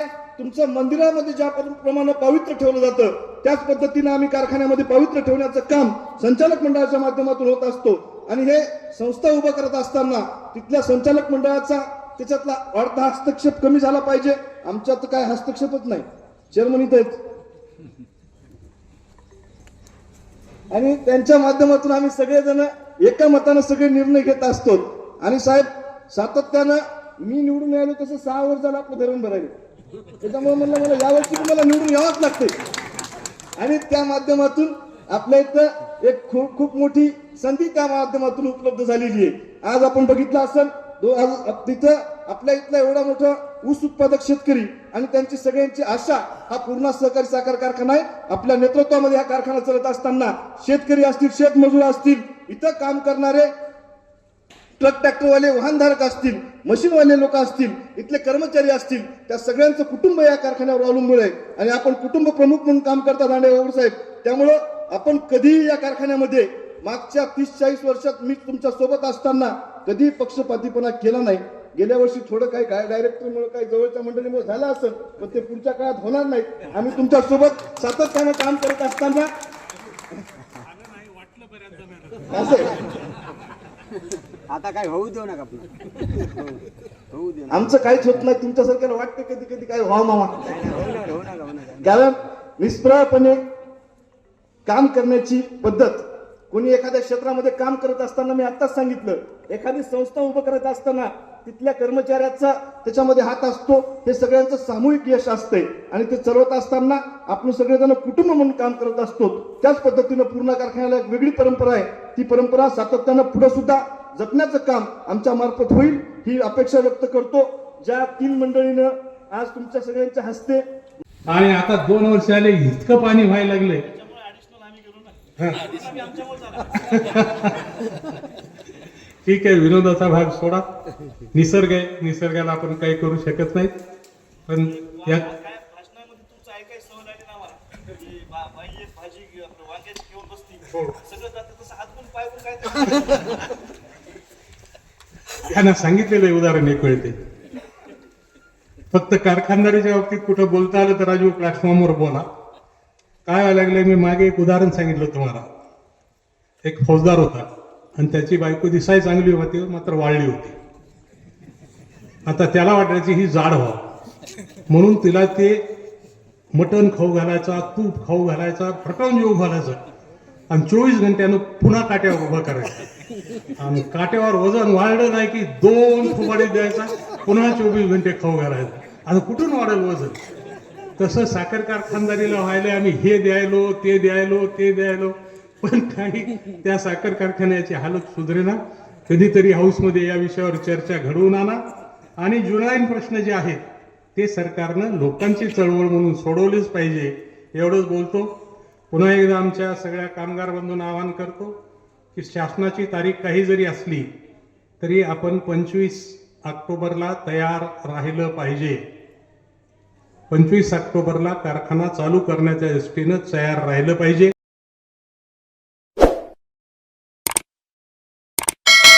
तुमचं मंदिरामध्ये ज्या प्रमाणे पवित्र ठेवलं जातं त्याच पद्धतीने आम्ही कारखान्यामध्ये पवित्र ठेवण्याचं काम संचालक मंडळाच्या माध्यमातून होत असतो. आणि हे संस्था उभं करत असताना तिथल्या संचालक मंडळाचा त्याच्यातला वाढता हस्तक्षेप कमी झाला पाहिजे. आमच्यात काय हस्तक्षेपच नाही. चेअरमन इथं आणि त्यांच्या माध्यमातून आम्ही सगळेजण एका मतानं सगळे निर्णय घेत असतो. आणि साहेब सातत्यानं मी निवडून यायलो तसं सहा वर्ष झालं आपलं धरण भरायला. त्याच्यामुळे म्हणलं मला यावर्षी तुम्हाला निवडून यावंच लागते आणि त्या माध्यमातून आपल्या इथं एक खूप खूप मोठी संधी त्या माध्यमातून उपलब्ध झालेली आहे. आज आपण बघितलं असेल तिथं आपल्या इथला एवढा मोठा ऊस उत्पादक शेतकरी आणि त्यांची सगळ्यांची आशा हा पूर्ण सहकारी साखर कारखाना आहे. आपल्या नेतृत्वामध्ये हा कारखाना चालत असताना शेतकरी असतील शेतमजूर असतील इथं काम करणारे ट्रक ट्रॅक्टरवाले वाहनधारक असतील मशीनवाले लोक असतील इथले कर्मचारी असतील त्या सगळ्यांचं कुटुंब या कारखान्यावर अवलंबून आहे. आणि आपण कुटुंब प्रमुख म्हणून काम करता दांडे साहेब त्यामुळं आपण कधीही या कारखान्यामध्ये मागच्या तीस चाळीस वर्षात मी तुमच्यासोबत असताना कधी पक्षपातीपणा केला नाही. गेल्या वर्षी थोडं काही डायरेक्टरमुळे काही जवळच्या मंडळीमुळे झालं असेल पण ते पुढच्या काळात होणार नाही. आम्ही तुमच्यासोबत सातत्यानं काम करत असताना असं. आता काय होऊ देऊ नका आपण होऊ देऊ आमचं काहीच होत नाही तुमच्यासारख्याला वाटतं कधी कधी काय व्हा मामा. नका होऊ नका होऊ नका. कारण निष्प्रळपणे काम करण्याची पद्धत कोणी एखाद्या क्षेत्रामध्ये काम करत असताना मी आत्ताच सांगितलं एखादी संस्था उभं करत असताना तिथल्या कर्मचाऱ्याचा त्याच्यामध्ये हात असतो हे सगळ्यांचं सामूहिक यश असते आणि ते चालवत असताना आपण सगळेजण कुटुंब म्हणून काम करत असतो. त्याच पद्धतीनं पूर्ण कारखान्याला एक वेगळी परंपरा आहे. ती परंपरा सातत्यानं पुढे सुद्धा जपण्याचं काम आमच्या मार्फत होईल ही अपेक्षा व्यक्त करतो. ज्या तीन मंडळीनं आज तुमच्या सगळ्यांच्या हस्ते आणि आता दोन वर्ष आले इतकं पाणी व्हायला लागलंय ठीक आहे विनोदाचा भाग सोडा. निसर्ग आहे निसर्गाला आपण काही करू शकत नाही. पण या लागली भाजी घेऊन बसती. सगळं जातं तसं हात पण पाय पण काय त्यांना सांगितलेलं उदाहरण एक वेळ ते. फक्त कारखानदारीच्या बाबतीत कुठं बोलता आलं तर राजू प्लॅटफॉर्मवर बोला. काय व्हायला लागलंय मी मागे एक उदाहरण सांगितलं तुम्हाला. एक फौजदार होता आणि त्याची बायको दिसाय चांगली होती मात्र वाळली होती. आता त्याला वाटायची ही जाड व्हावं. म्हणून तिला ते मटण खाऊ घालायचा तूप खाऊ घालायचा फटवून जेऊ घालायचं. आणि चोवीस घंट्यानं पुन्हा काट्यावर उभा करायचा. आणि काट्यावर वजन वाढलं नाही की दोन फुबाडी द्यायचा पुन्हा चोवीस घंटे खाऊ घालायचं. आता कुठून वाढेल वजन? तसं साखर कारखानदारीला व्हायला आम्ही हे द्यायलो ते द्यायलो ते द्यायलो. पण काही त्या साखर कारखान्याची हालत सुधरेना. कधीतरी हाऊसमध्ये या विषयावर चर्चा घडवून आणा. आणि जुनाईन प्रश्न जे आहेत ते सरकारनं लोकांची चळवळ म्हणून सोडवलेच पाहिजे. एवढंच बोलतो. पुन्हा एकदा आमच्या सगळ्या कामगार बंधूंना आवाहन करतो की शासनाची तारीख काही जरी असली तरी आपण पंचवीस ऑक्टोबरला तयार राहिलं पाहिजे. पंचवीस ऑक्टोबरला कारखाना चालू करण्याच्या दृष्टीनं तयार राहिलं पाहिजे.